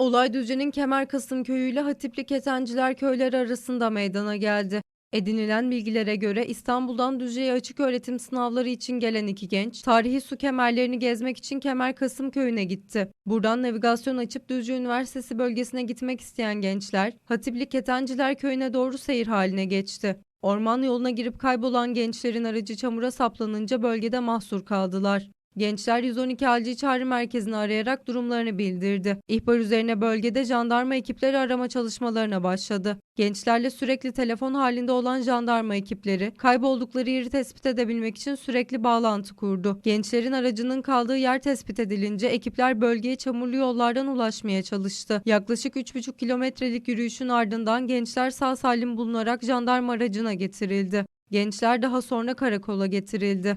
Olay Düzce'nin Kemerkasım köyü ile Hatipli Ketenciler köyleri arasında meydana geldi. Edinilen bilgilere göre İstanbul'dan Düzce'ye açık öğretim sınavları için gelen iki genç, tarihi su kemerlerini gezmek için Kemerkasım köyüne gitti. Buradan navigasyon açıp Düzce Üniversitesi bölgesine gitmek isteyen gençler, Hatipli Ketenciler köyüne doğru seyir haline geçti. Orman yoluna girip kaybolan gençlerin aracı çamura saplanınca bölgede mahsur kaldılar. Gençler 112 acil çağrı merkezini arayarak durumlarını bildirdi. İhbar üzerine bölgede jandarma ekipleri arama çalışmalarına başladı. Gençlerle sürekli telefon halinde olan jandarma ekipleri kayboldukları yeri tespit edebilmek için sürekli bağlantı kurdu. Gençlerin aracının kaldığı yer tespit edilince ekipler bölgeye çamurlu yollardan ulaşmaya çalıştı. Yaklaşık 3,5 kilometrelik yürüyüşün ardından gençler sağ salim bulunarak jandarma aracına getirildi. Gençler daha sonra karakola getirildi.